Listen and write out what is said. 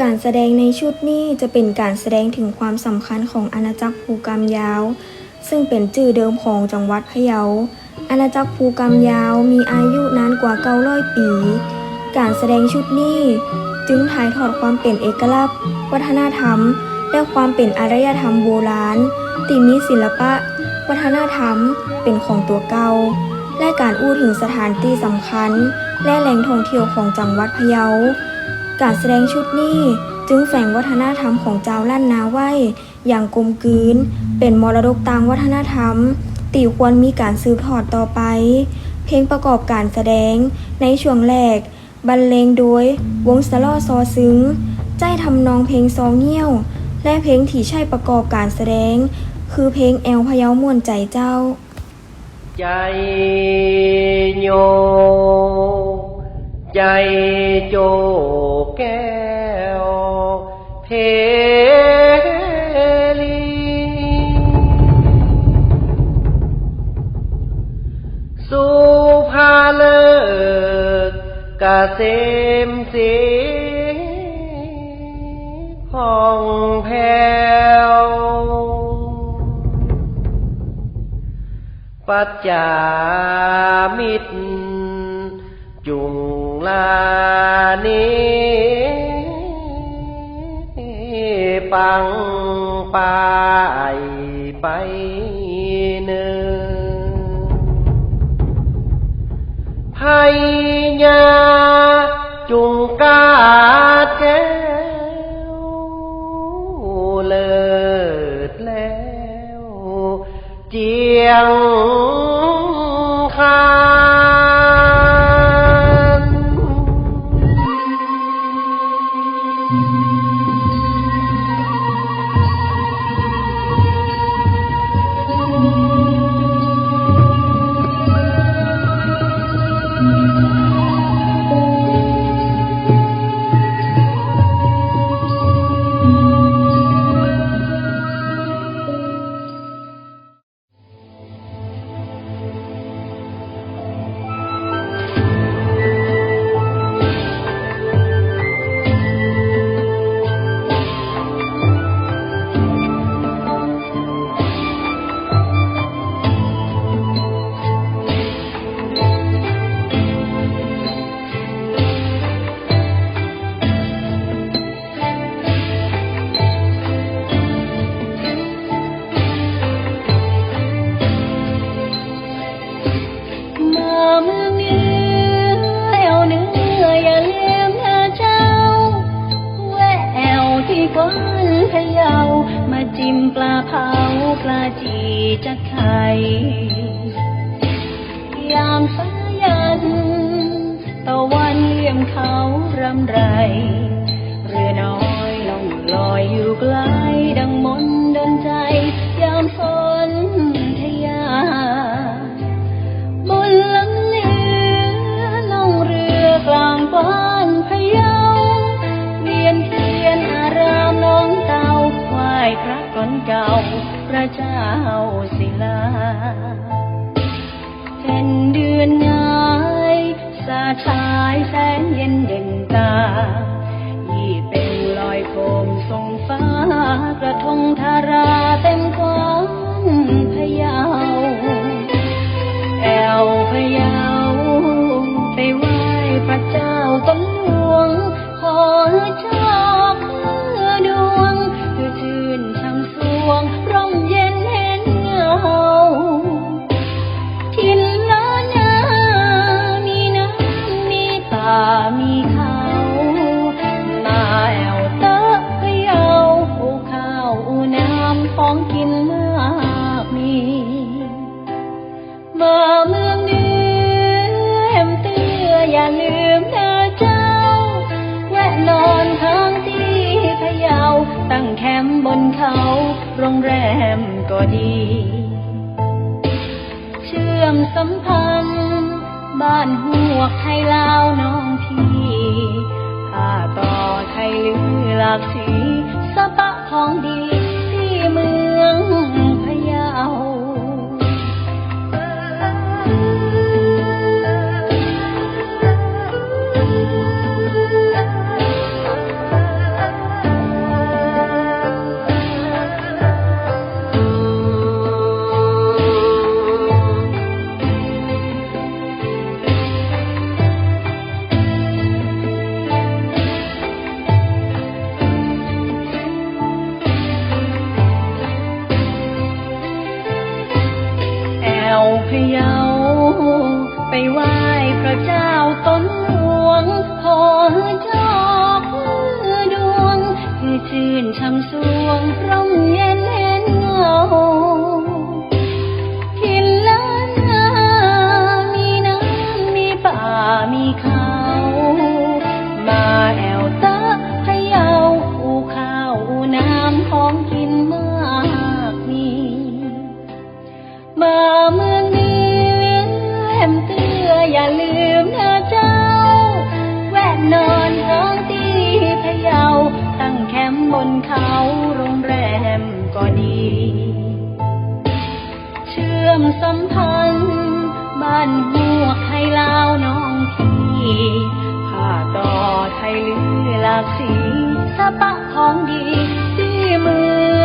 การแสดงในชุดนี้จะเป็นการแสดงถึงความสำคัญของอาณาจักรภูกรรมยาว ซึ่งเป็นชื่อเดิมของจังหวัดพะเยา อาณาจักรภูกรรมยาวมีอายุนานกว่า900ปี การแสดงชุดนี้จึงถ่ายทอดความเป็นเอกลักษณ์ วัฒนธรรม และความเป็นอารยธรรมโบราณที่มีศิลปะ วัฒนธรรมเป็นของตัวเก่าและการอู้ถึงสถานที่สำคัญ และแหล่งท่องเที่ยวของจังหวัดพะเยา การแสดงชุดนี้จึงแฝงวัฒนธรรมของเจ้าล้านนาไว้ อย่างกลมกลืน เป็นมรดกทางวัฒนธรรมตีควรมีการสืบทอดต่อไป เพลงประกอบการแสดงในช่วงแรก บรรเลงโดยวงสลอซอซึ้ง ใจทำนองเพลงซองเงี้ยว และเพลงที่ใช้ประกอบการแสดง คือเพลงแอลพยาม่วนใจเจ้า ใจโย ใจโจแก้วเพลีสุภาเลิกกะเสมสีผ่องแผ้วปัจจามิตร งลานิปังปายไปเนินไพญาจุงกาแก้วเลิศแล้ว เจียง จิ้มปลาเผาปลาจีจัดไข่ยามสายันตะวันเลี่ยมเขารำไร เจ้าศิลาเห็นเดือนงาย สาชายแสนเย็นเด่นตา โรงแรมก็ดี เชื่อมสัมพันธ์ บ้านหัวกไทยลาวน้องพี่ผ้าต่อไทยลือหลากสี เมืองเนื้อแฮมเกลืออย่าลืมเธอเจ้า แวะนอนร้องที่พะเยา ตั้งแคมป์บนเขาโรงแรมก็ดี เชื่อมสัมพันธ์ บ้านหัวไทยลาวน้องพี่ผ้าต่อไทยลือลากสีสะปะของดีที่มือ